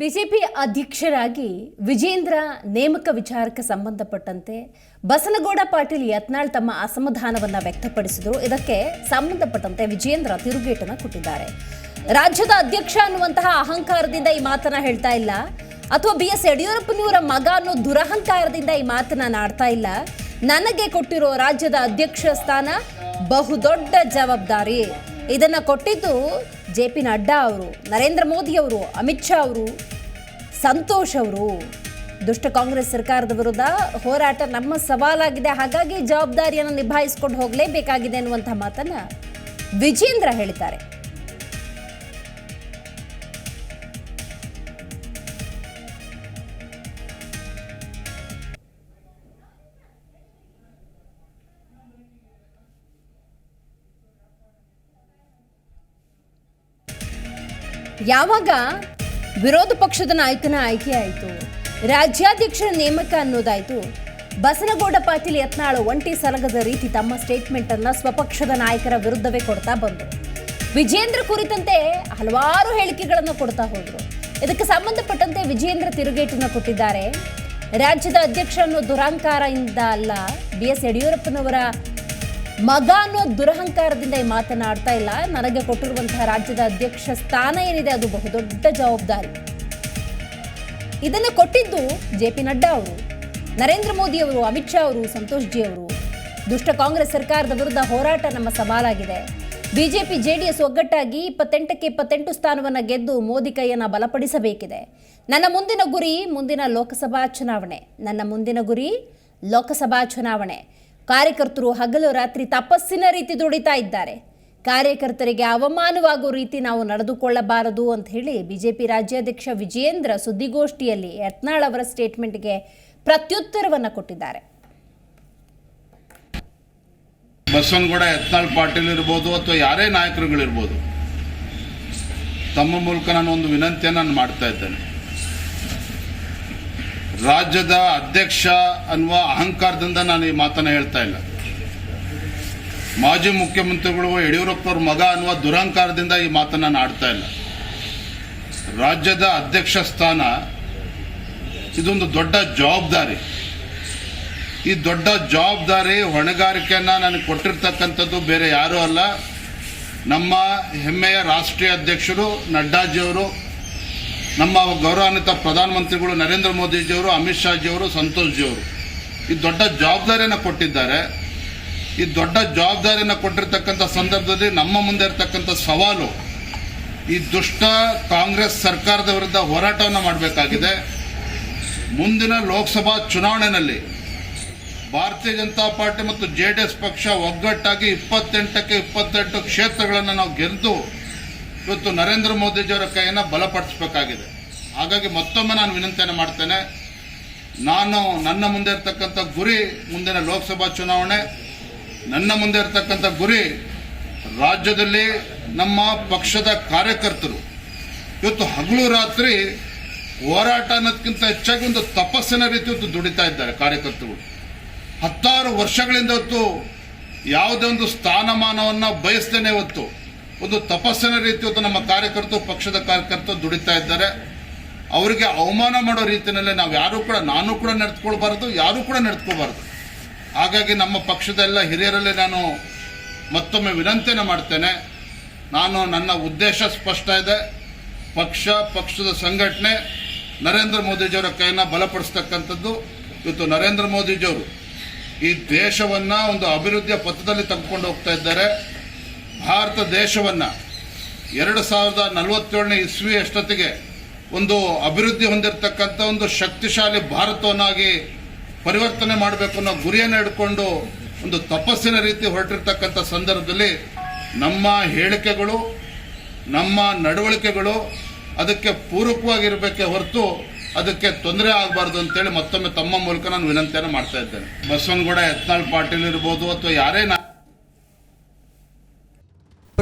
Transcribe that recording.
BJP ಅಧ್ಯಕ್ಷರಾಗಿ ವಿಜೇಂದ್ರ ನೇಮಕ ವಿಚಾರಕ್ಕೆ ಸಂಬಂಧಪಟ್ಟಂತೆ ಬಸನಗೌಡ ಪಾಟೀಲ್ ಯತ್ನಾಳ್ ತಮ್ಮ ಅಸಮಾಧಾನವನ್ನು ವ್ಯಕ್ತಪಡಿಸಿದರು. ಇದಕ್ಕೆ ಸಂಬಂಧಪಟ್ಟಂತೆ ವಿಜೇಂದ್ರ ತಿರುಗೇಟನ್ನು ಕೊಟ್ಟಿದ್ದಾರೆ. ರಾಜ್ಯದ ಅಧ್ಯಕ್ಷ ಅನ್ನುವಂತಹ ಅಹಂಕಾರದಿಂದ ಈ ಮಾತನ್ನ ಹೇಳ್ತಾ ಇಲ್ಲ. ಅಥವಾ ಬಿ ಎಸ್ ಯಡಿಯೂರಪ್ಪನವರ ಮಗ ಅನ್ನೋ ದುರಹಂಕಾರದಿಂದ ಈ ಮಾತನ್ನ ನಾಡ್ತಾ ಇಲ್ಲ. ನನಗೆ ಕೊಟ್ಟಿರೋ ರಾಜ್ಯದ ಅಧ್ಯಕ್ಷ ಸ್ಥಾನ ಬಹುದೊಡ್ಡ ಜವಾಬ್ದಾರಿ. ಇದನ್ನ ಕೊಟ್ಟಿದ್ದು ಜೆ ಪಿ ನಡ್ಡಾ ಅವರು, ನರೇಂದ್ರ ಮೋದಿ ಅವರು, ಅಮಿತ್ ಶಾ ಅವರು, ಸಂತೋಷ್ ಅವರು. ದುಷ್ಟ ಕಾಂಗ್ರೆಸ್ ಸರ್ಕಾರದ ವಿರುದ್ಧ ಹೋರಾಟ ನಮ್ಮ ಸವಾಲಾಗಿದೆ. ಹಾಗಾಗಿ ಜವಾಬ್ದಾರಿಯನ್ನು ನಿಭಾಯಿಸ್ಕೊಂಡು ಹೋಗಲೇಬೇಕಾಗಿದೆ ಅನ್ನುವಂಥ ಮಾತನ್ನು ವಿಜೇಂದ್ರ ಹೇಳಿದ್ದಾರೆ. ಯಾವಾಗ ವಿರೋಧ ಪಕ್ಷದ ನಾಯಕನ ಆಯ್ಕೆ ಆಯಿತು, ರಾಜ್ಯಾಧ್ಯಕ್ಷರ ನೇಮಕ ಅನ್ನೋದಾಯಿತು, ಬಸನಗೌಡ ಪಾಟೀಲ್ ಯತ್ನಾಳು ಒಂಟಿ ಸಲಗದ ರೀತಿ ತಮ್ಮ ಸ್ಟೇಟ್ಮೆಂಟ್ ಅನ್ನ ಸ್ವಪಕ್ಷದ ನಾಯಕರ ವಿರುದ್ಧವೇ ಕೊಡ್ತಾ ಬಂದರು. ವಿಜೇಂದ್ರ ಕುರಿತಂತೆ ಹಲವಾರು ಹೇಳಿಕೆಗಳನ್ನು ಕೊಡ್ತಾ ಹೋದರು. ಇದಕ್ಕೆ ಸಂಬಂಧಪಟ್ಟಂತೆ ವಿಜೇಂದ್ರ ತಿರುಗೇಟನ್ನು ಕೊಟ್ಟಿದ್ದಾರೆ. ರಾಜ್ಯದ ಅಧ್ಯಕ್ಷರನ್ನು ಅನ್ನೋ ದುರಹಂಕಾರದಿಂದ ಅಲ್ಲ, ಬಿ ಎಸ್ ಯಡಿಯೂರಪ್ಪನವರ ಮಗ ಅನ್ನೋ ದುರಹಂಕಾರದಿಂದ ಈ ಮಾತನಾಡ್ತಾ ಇಲ್ಲ. ನನಗೆ ಕೊಟ್ಟಿರುವಂತಹ ರಾಜ್ಯದ ಅಧ್ಯಕ್ಷ ಸ್ಥಾನ ಏನಿದೆ ಅದು ಬಹುದೊಡ್ಡ ಜವಾಬ್ದಾರಿ. ಇದನ್ನು ಕೊಟ್ಟಿದ್ದು ಜೆ ಪಿ ನಡ್ಡಾ ಅವರು. ನರೇಂದ್ರ ಮೋದಿ ಅವರು, ಅಮಿತ್ ಶಾ ಅವರು, ಸಂತೋಷ್ ಜಿ ಅವರು. ದುಷ್ಟ ಕಾಂಗ್ರೆಸ್ ಸರ್ಕಾರದ ವಿರುದ್ಧ ಹೋರಾಟ ನಮ್ಮ ಸವಾಲಾಗಿದೆ. ಬಿಜೆಪಿ ಜೆಡಿಎಸ್ ಒಗ್ಗಟ್ಟಾಗಿ ಇಪ್ಪತ್ತೆಂಟಕ್ಕೆ ಇಪ್ಪತ್ತೆಂಟು ಸ್ಥಾನವನ್ನು ಗೆದ್ದು ಮೋದಿ ಕೈಯನ್ನು ಬಲಪಡಿಸಬೇಕಿದೆ. ನನ್ನ ಮುಂದಿನ ಗುರಿ ಮುಂದಿನ ಲೋಕಸಭಾ ಚುನಾವಣೆ. ನನ್ನ ಮುಂದಿನ ಗುರಿ ಲೋಕಸಭಾ ಚುನಾವಣೆ. ಕಾರ್ಯಕರ್ತರು ಹಗಲು ರಾತ್ರಿ ತಪಸ್ಸಿನ ರೀತಿ ದುಡಿತಾ ಇದ್ದಾರೆ. ಕಾರ್ಯಕರ್ತರಿಗೆ ಅವಮಾನವಾಗುವ ರೀತಿ ನಾವು ನಡೆದುಕೊಳ್ಳಬಾರದು ಅಂತ ಹೇಳಿ ಬಿಜೆಪಿ ರಾಜ್ಯಾಧ್ಯಕ್ಷ ವಿಜಯೇಂದ್ರ ಸುದ್ದಿಗೋಷ್ಠಿಯಲ್ಲಿ ಯತ್ನಾಳ್ ಅವರ ಸ್ಟೇಟ್ಮೆಂಟ್ಗೆ ಪ್ರತ್ಯುತ್ತರವನ್ನು ಕೊಟ್ಟಿದ್ದಾರೆ. ಬಸವನಗೌಡ ಯತ್ನಾಳ್ ಪಾಟೀಲ್ ಇರ್ಬೋದು ಅಥವಾ ಯಾರೇ ನಾಯಕರುಗಳಿರ್ಬೋದು, ತಮ್ಮ ಮೂಲಕ ನಾನು ಒಂದು ವಿನಂತಿಯನ್ನು ನಾನು ಮಾಡ್ತಾ ಇದ್ದೇನೆ. ರಾಜ್ಯದ ಅಧ್ಯಕ್ಷ ಅನ್ನುವ ಅಹಂಕಾರದಿಂದ ನಾನು ಈ ಮಾತನ್ನ ಹೇಳ್ತಾ ಇಲ್ಲ. ಮಾಜಿ ಮುಖ್ಯಮಂತ್ರಿಗಳು ಯಡಿಯೂರಪ್ಪವ್ರ ಮಗ ಅನ್ನುವ ದುರಹಂಕಾರದಿಂದ ಈ ಮಾತನ್ನ ನಾನು ಆಡ್ತಾ ಇಲ್ಲ. ರಾಜ್ಯದ ಅಧ್ಯಕ್ಷ ಸ್ಥಾನ ಇದೊಂದು ದೊಡ್ಡ ಜವಾಬ್ದಾರಿ. ಈ ದೊಡ್ಡ ಜವಾಬ್ದಾರಿ ಹೊಣೆಗಾರಿಕೆಯನ್ನು ನನಗೆ ಕೊಟ್ಟಿರ್ತಕ್ಕಂಥದ್ದು ಬೇರೆ ಯಾರೂ ಅಲ್ಲ. ನಮ್ಮ ಹೆಮ್ಮೆಯ ರಾಷ್ಟ್ರೀಯ ಅಧ್ಯಕ್ಷರು, ನಡ್ಡಾಜಿಯವರು ನಮ್ಮ ಗೌರವಾನ್ವಿತ ಪ್ರಧಾನಮಂತ್ರಿಗಳು ನರೇಂದ್ರ ಮೋದಿಜಿಯವರು, ಅಮಿತ್ ಶಾಜಿಯವರು, ಸಂತೋಷ್ ಜಿಯವರು. ಈ ದೊಡ್ಡ ಜವಾಬ್ದಾರಿಯನ್ನು ಕೊಟ್ಟಿದ್ದಾರೆ. ಈ ದೊಡ್ಡ ಜವಾಬ್ದಾರಿಯನ್ನು ಕೊಟ್ಟಿರ್ತಕ್ಕಂಥ ಸಂದರ್ಭದಲ್ಲಿ ನಮ್ಮ ಮುಂದೆ ಇರತಕ್ಕಂಥ ಸವಾಲು, ಈ ದುಷ್ಟ ಕಾಂಗ್ರೆಸ್ ಸರ್ಕಾರದ ವಿರುದ್ಧ ಹೋರಾಟವನ್ನು ಮಾಡಬೇಕಾಗಿದೆ. ಮುಂದಿನ ಲೋಕಸಭಾ ಚುನಾವಣೆಯಲ್ಲಿ ಭಾರತೀಯ ಜನತಾ ಪಾರ್ಟಿ ಮತ್ತು ಜೆ ಡಿ ಎಸ್ ಪಕ್ಷ ಒಗ್ಗಟ್ಟಾಗಿ ಇಪ್ಪತ್ತೆಂಟಕ್ಕೆ ಇಪ್ಪತ್ತೆಂಟು ಕ್ಷೇತ್ರಗಳನ್ನು ನಾವು ಗೆದ್ದು ಇವತ್ತು ನರೇಂದ್ರ ಮೋದಿಜಿಯವರ ಕೈಯನ್ನು ಬಲಪಡಿಸಬೇಕಾಗಿದೆ. ಹಾಗಾಗಿ ಮತ್ತೊಮ್ಮೆ ನಾನು ವಿನಂತಿಯನ್ನು ಮಾಡ್ತೇನೆ, ನಾನು ನನ್ನ ಮುಂದೆ ಇರತಕ್ಕಂಥ ಗುರಿ ಮುಂದಿನ ಲೋಕಸಭಾ ಚುನಾವಣೆ, ನನ್ನ ಮುಂದೆ ಇರತಕ್ಕಂಥ ಗುರಿ ರಾಜ್ಯದಲ್ಲಿ ನಮ್ಮ ಪಕ್ಷದ ಕಾರ್ಯಕರ್ತರು. ಇವತ್ತು ಹಗಲು ರಾತ್ರಿ ಹೋರಾಟ ಅನ್ನೋದಕ್ಕಿಂತ ಹೆಚ್ಚಾಗಿ ಒಂದು ತಪಸ್ಸಿನ ರೀತಿ ಇವತ್ತು ದುಡಿತಾ ಇದ್ದಾರೆ ಕಾರ್ಯಕರ್ತರು. ಹತ್ತಾರು ವರ್ಷಗಳಿಂದ ಇವತ್ತು ಯಾವುದೇ ಒಂದು ಸ್ಥಾನಮಾನವನ್ನು ಬಯಸ್ತೇನೆ ಇವತ್ತು. ಒಂದು ತಪಸ್ಸಿನ ರೀತಿ ನಮ್ಮ ಕಾರ್ಯಕರ್ತರು, ಪಕ್ಷದ ಕಾರ್ಯಕರ್ತರು ದುಡಿತಾ ಇದ್ದಾರೆ. ಅವರಿಗೆ ಅವಮಾನ ಮಾಡೋ ರೀತಿಯಲ್ಲೇ ನಾವು ಯಾರು ಕೂಡ, ನಾನು ಕೂಡ ನಡೆದುಕೊಳ್ಬಾರ್ದು, ಯಾರು ಕೂಡ ನಡೆದುಕೋಬಾರ್ದು ಹಾಗಾಗಿ ನಮ್ಮ ಪಕ್ಷದ ಎಲ್ಲ ಹಿರಿಯರಲ್ಲಿ ನಾನು ಮತ್ತೊಮ್ಮೆ ವಿನಂತಿಯನ್ನು ಮಾಡ್ತೇನೆ. ನಾನು ನನ್ನ ಉದ್ದೇಶ ಸ್ಪಷ್ಟ ಇದೆ. ಪಕ್ಷ, ಪಕ್ಷದ ಸಂಘಟನೆ ನರೇಂದ್ರ ಮೋದಿಜಿಯವರ ಕೈಯನ್ನು ಬಲಪಡಿಸ್ತಕ್ಕಂಥದ್ದು ಇವತ್ತು ನರೇಂದ್ರ ಮೋದಿಜಿಯವರು ಈ ದೇಶವನ್ನು ಒಂದು ಅಭಿವೃದ್ಧಿಯ ಪಥದಲ್ಲಿ ತೆಗೆದುಕೊಂಡು ಹೋಗ್ತಾ ಇದ್ದಾರೆ. ಭಾರತ ದೇಶವನ್ನ ಎರಡು ಸಾವಿರದ ನಲವತ್ತೇಳನೇ ಇಸ್ವಿ ಅಷ್ಟೊತ್ತಿಗೆ ಒಂದು ಅಭಿವೃದ್ಧಿ ಹೊಂದಿರತಕ್ಕಂಥ ಒಂದು ಶಕ್ತಿಶಾಲಿ ಭಾರತವನ್ನಾಗಿ ಪರಿವರ್ತನೆ ಮಾಡಬೇಕು ಅನ್ನೋ ಗುರಿಯನ್ನು ಇಟ್ಕೊಂಡು ಒಂದು ತಪಸ್ಸಿನ ರೀತಿ ಹೊರಟಿರ್ತಕ್ಕಂಥ ಸಂದರ್ಭದಲ್ಲಿ ನಮ್ಮ ಹೇಳಿಕೆಗಳು, ನಮ್ಮ ನಡವಳಿಕೆಗಳು ಅದಕ್ಕೆ ಪೂರಕವಾಗಿರಬೇಕೆ ಹೊರತು ಅದಕ್ಕೆ ತೊಂದರೆ ಆಗಬಾರ್ದು ಅಂತೇಳಿ ಮತ್ತೊಮ್ಮೆ ತಮ್ಮ ಮೂಲಕ ನಾನು ವಿನಂತಿಯನ್ನು ಮಾಡ್ತಾ ಇದ್ದೇನೆ. ಬಸವನಗೌಡ, ಯತ್ನಾಳ್ ಪಾಟೀಲ್ ಇರ್ಬೋದು ಅಥವಾ ಯಾರೇ